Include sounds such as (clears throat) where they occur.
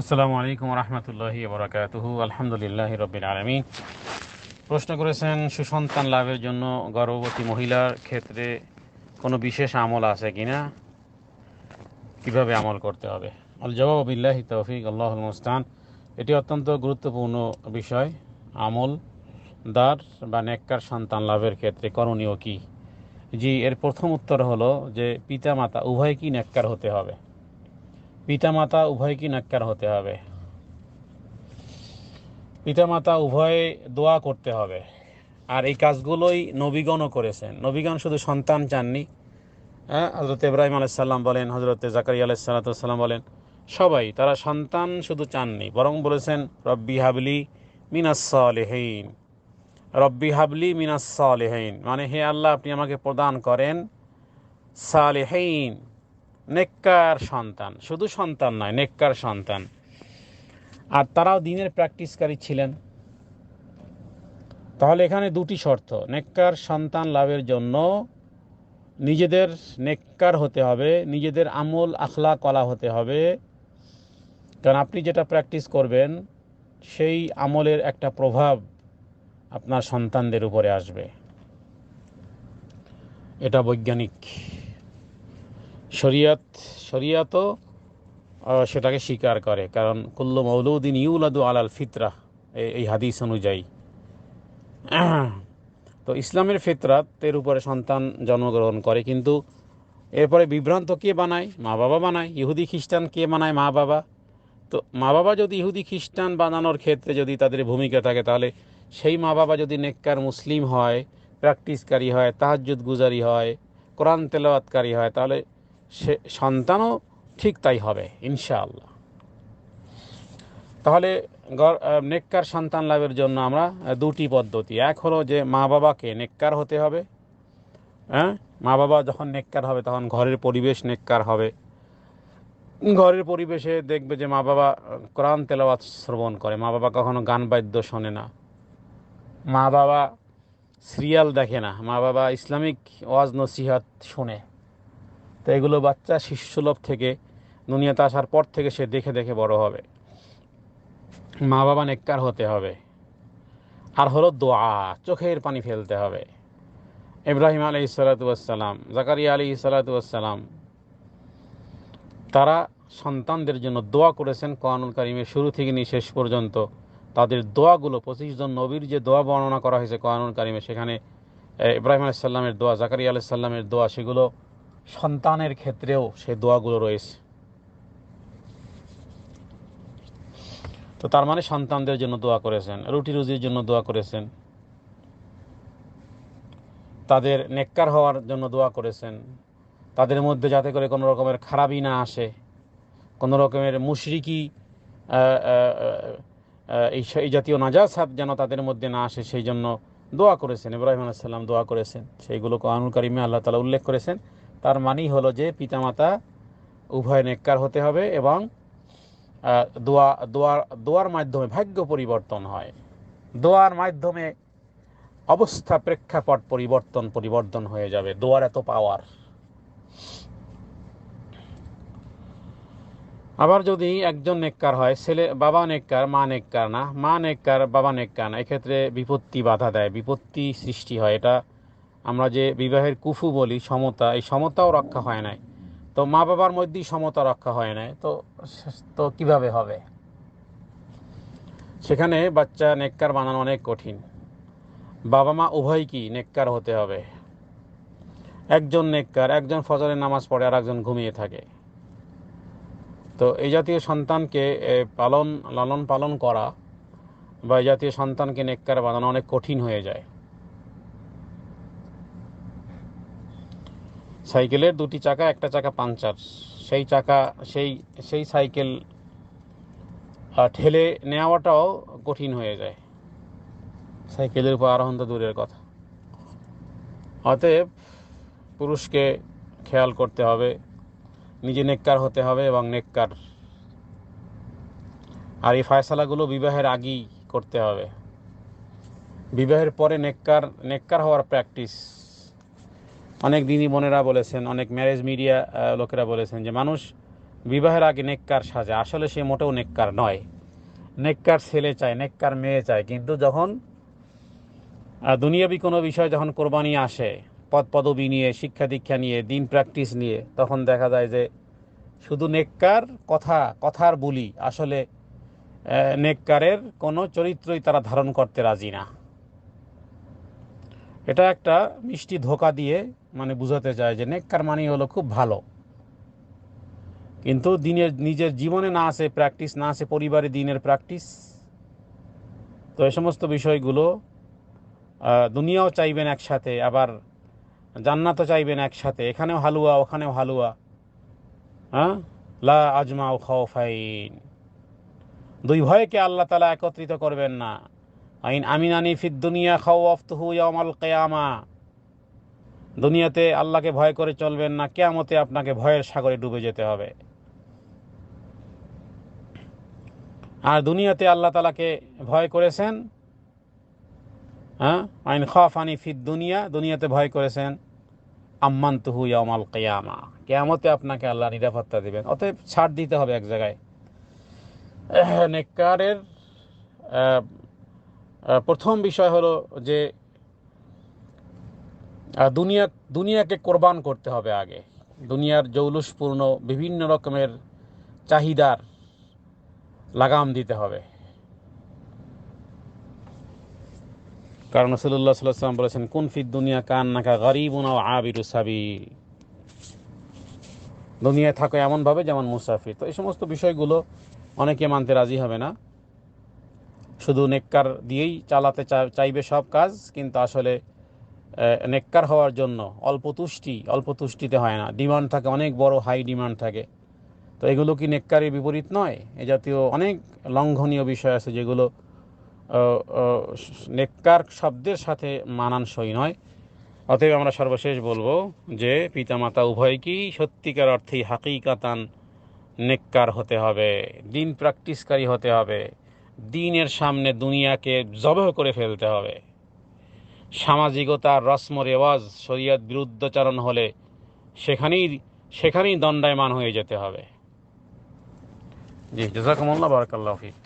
আসসালামু আলাইকুম রহমতুল্লাহি বরাকাতুহু। আলহামদুলিল্লাহ রবিল আলমী প্রশ্ন করেছেন, সুসন্তান লাভের জন্য গর্ভবতী মহিলার ক্ষেত্রে কোনো বিশেষ আমল আছে কিনা? কীভাবে আমল করতে হবে? আল জবাব, বিল্লাহি তৌফিক আল্লাহ মুস্তান। এটি অত্যন্ত গুরুত্বপূর্ণ বিষয়। আমল, দার বা নেককার সন্তান লাভের ক্ষেত্রে করণীয় কি? জি, এর প্রথম উত্তর হলো যে পিতা মাতা উভয় কি নেককার হতে হবে। পিতামাতা উভয়কে নাক্কার হতে হবে? পিতামাতা উভয়ে দোয়া করতে হবে। আর এই কাজগুলোই নবীগণও করেছেন। নবীগণ শুধু সন্তান চাননি। হ্যাঁ হজরত ইব্রাহিম আলাইসাল্লাম বলেন হজরত জাকারি আলাইসাল্লাম বলেন, সবাই তারা সন্তান শুধু চাননি, বরং বলেছেন, রব্বি হাবলি মিনাসলেহীন রব্বি হাবলি মিনাসলেহীন মানে হে আল্লাহ, আপনি আমাকে প্রদান করেন সালেহীন। নেককার সন্তান। শুধু সন্তান নয়, নেককার সন্তান। আর তারাও দিনের প্র্যাকটিসকারী ছিলেন। তাহলে এখানে দুটি শর্ত, নেককার সন্তান লাভের জন্য নিজেদের নেককার হতে হবে, নিজেদের আমল আখলা কলা হতে হবে। কারণ আপনি যেটা প্র্যাকটিস করবেন, সেই আমলের একটা প্রভাব আপনার সন্তানদের উপরে আসবে। এটা বৈজ্ঞানিক শরিয়াত, শরিয়াতও সেটাকে স্বীকার করে। কারণ কুল্লু মৌলুদ্দিন ইউলাদু আলাল ফিতরা এই হাদিস অনুযায়ী। তো ইসলামের ফিতরাতের উপরে সন্তান জন্মগ্রহণ করে, কিন্তু এরপরে বিভ্রান্ত কে বানায়? মা বাবা বানায়। ইহুদি খ্রিস্টান কে বানায়? মা বাবা তো মা বাবা যদি ইহুদি খ্রিস্টান বানানোর ক্ষেত্রে যদি তাদের ভূমিকা থাকে, তাহলে সেই মা বাবা যদি নেককার মুসলিম হয়, প্র্যাকটিসকারী হয় তাহাজুদ গুজারি হয়, কোরআন তেলাওয়াতকারী হয়, তাহলে সে সন্তানও ঠিক তাই হবে, ইনশাআল্লাহ। তাহলে নেককার সন্তান লাভের জন্য আমরা দুটি পদ্ধতি। এক হলো যে মা বাবাকে নেককার হতে হবে হ্যাঁ? মা বাবা যখন নেককার হবে তখন ঘরের পরিবেশ নেককার হবে। ঘরের পরিবেশে দেখবে যে মা বাবা কোরআন তেলাওয়াত শ্রবণ করে। মা বাবা কখনো গান বাদ্য শোনে না। মা বাবা সিরিয়াল দেখে না। মা বাবা ইসলামিক ওয়াজ নসিহাত শোনে। তো এগুলো বাচ্চা শিশুসুলভ থেকে দুনিয়াতে আসার পর থেকে সে দেখে দেখে বড় হবে। মা বাবা নেককার হতে হবে। আর হলো দোয়া, চোখের পানি ফেলতে হবে। ইব্রাহিম আলি সালাতাম জাকারিয়া আলী সালাতাম তারা সন্তানদের জন্য দোয়া করেছেন কোয়ানুল কারিমের শুরু থেকে নিয়ে শেষ পর্যন্ত। তাদের দোয়াগুলো পঁচিশ জন নবীর যে দোয়া বর্ণনা করা হয়েছে কোয়ানুল কারিমে, সেখানে ইব্রাহিম আলাইসাল্লামের দোয়া, জাকারিয়া আলাইসাল্লামের দোয়া, সেগুলো সন্তানের ক্ষেত্রেও সে দোয়াগুলো রয়েছে। তো তার মানে সন্তানদের জন্য দোয়া করেছেন, রুটি রুজির জন্য দোয়া করেছেন, তাদের নেককার হওয়ার জন্য দোয়া করেছেন, তাদের মধ্যে যাতে করে কোনো রকমের খারাপই না আসে, কোনো রকমের মুশরিকি এই জাতীয় নাজাসাত যেন তাদের মধ্যে না আসে, সেই জন্য দোয়া করেছেন। ইব্রাহিম আলাইসাল্লাম দোয়া করেছেন। সেইগুলো কোরআনুল কারিমে আল্লাহ তালা উল্লেখ করেছেন। তার মানেই হলো যে পিতামাতা উভয় নেককার হতে হবে এবং দোয়া, দোয়ার দোয়ার মাধ্যমে ভাগ্য পরিবর্তন হয়। দোয়ার মাধ্যমে অবস্থা প্রেক্ষাপট পরিবর্তন পরিবর্তন হয়ে যাবে, দোয়ার এত পাওয়ার আবার যদি একজন নেককার হয়, ছেলে, বাবা নেককার, মা নেককার না, মা নেককার, বাবা নেককার না, এক্ষেত্রে বিপত্তি বাধা দেয়, বিপত্তি সৃষ্টি হয়। এটা আমরা যে বিবাহের কুফু বলি, সমতা, এই সমতাও রক্ষা হয় নাই। তো মা বাবার মধ্যেই সমতা রক্ষা হয় নাই। তো তো কীভাবে হবে? সেখানে বাচ্চা নেককার বানানো অনেক কঠিন। বাবা মা উভয় কি নেককার হতে হবে? একজন নেককার, একজন ফজরের নামাজ পড়ে আর একজন ঘুমিয়ে থাকে। তো এই জাতীয় সন্তানকে পালন, লালন পালন করা বা এই জাতীয় সন্তানকে নেককার বানানো অনেক কঠিন হয়ে যায়। সাইকেলের দুটি চাকা, একটা চাকা পাংচার। সেই চাকা, সেই সেই সাইকেল ঠেলে নেওয়াটাও কঠিন হয়ে যায়। সাইকেলের উপর আরোহণ তো দূরের কথা। অতএব পুরুষকে খেয়াল করতে হবে, নিজে নেককার হতে হবে এবং নেককার। আর এই ফায়সালাগুলো বিবাহের আগেই করতে হবে। বিবাহের পরে নেককার নেককার হওয়ার প্র্যাকটিস। অনেক দিনই বোনেরা বলেছেন, অনেক ম্যারেজ মিডিয়া লোকেরা বলেছেন যে মানুষ বিবাহের আগে নেককার সাজে। আসলে সে মোটেও নেককার নয়। নেককার ছেলে চায়, নেককার মেয়ে চায়। কিন্তু যখন দুনিয়াবি কোনো বিষয় যখন কোরবানি আসে পদ পদবি নিয়ে শিক্ষা দীক্ষা নিয়ে, দিন প্র্যাকটিস নিয়ে, তখন দেখা যায় যে শুধু নেককার কথা, কথার বুলি। আসলে নেককারের কোনো চরিত্রই তারা ধারণ করতে রাজি না। এটা একটা মিষ্টি ধোকা দিয়ে মানে বুঝাতে চায় যে নেককার মানি হলো খুব ভালো। কিন্তু দিনের, নিজের জীবনে না আসে প্র্যাকটিস না আসে পরিবারে দিনের প্র্যাকটিস তো এ সমস্ত বিষয়গুলো দুনিয়াও চাইবেন একসাথে, আবার জান্নাতও চাইবেন একসাথে, এখানেও হালুয়া, ওখানেও হালুয়া হ্যাঁ লা আজমা ও খাওফাইন দুই ভয়কে আল্লাহ তালা একত্রিত করবেন না। আইন আমিনানি ফিদ দুনিয়া খাও অফতহু ইয়ামাল কেয়ামা। দুনিয়াতে আল্লাহকে ভয় করে চলবেন না, কেয়ামতে আপনাকে ভয়ের সাগরে ডুবে যেতে হবে। আর দুনিয়াতে আল্লাহ তালাকে ভয় করেছেন হ্যাঁ? আইন খাফানি ফিদ দুনিয়া, দুনিয়াতে ভয় করেছেন আম্মান তুহু ইয়ামাল কেয়ামা। কেয়ামতে আপনাকে আল্লাহ নিরাপত্তা দেবেন। অতএব ছাড় দিতে হবে এক জায়গায়। (clears throat) নেককারের প্রথম বিষয় হলো যে দুনিয়া, দুনিয়াকে কোরবান করতে হবে আগে। দুনিয়ার জৌলুসপূর্ণ বিভিন্ন রকমের চাহিদার লাগাম দিতে হবে। কারণ রসুল্লাহ সাল্লাম বলেছেন, কোন ফিদ দুনিয়া কান নাকা গরিব আবিরু সাবিল। দুনিয়ায় থাকো এমনভাবে যেমন মুসাফির। তো এই সমস্ত বিষয়গুলো অনেকে মানতে রাজি হবে না। শুধু নেককার দিয়েই চালাতে চাইবে সব কাজ, কিন্তু আসলে নেককার হওয়ার জন্য অল্প তুষ্টি, অল্প তুষ্টিতে হয় না। ডিমান্ড থাকে, অনেক বড়, হাই ডিমান্ড থাকে। তো এগুলো কি নেককারের বিপরীত নয়? এ জাতীয় অনেক লঙ্ঘনীয় বিষয় আছে যেগুলো নেককার শব্দের সাথে মানানসই নয়। অতএব আমরা সর্বশেষ বলব যে, পিতামাতা উভয়কেই সত্যিকার অর্থেই হাকিকাতান নেককার হতে হবে, দিন প্র্যাকটিসকারী হতে হবে। দিনের সামনে দুনিয়াকে জবহ করে ফেলতে হবে। সামাজিকতার রসম রেওয়াজ শরীয়ত বিরুদ্ধচারণ হলে সেখানেই সেখানেই দণ্ডায়মান হয়ে যেতে হবে। জি, জাজাকুমুল্লাহ, বারাকাল্লাহ ফিক।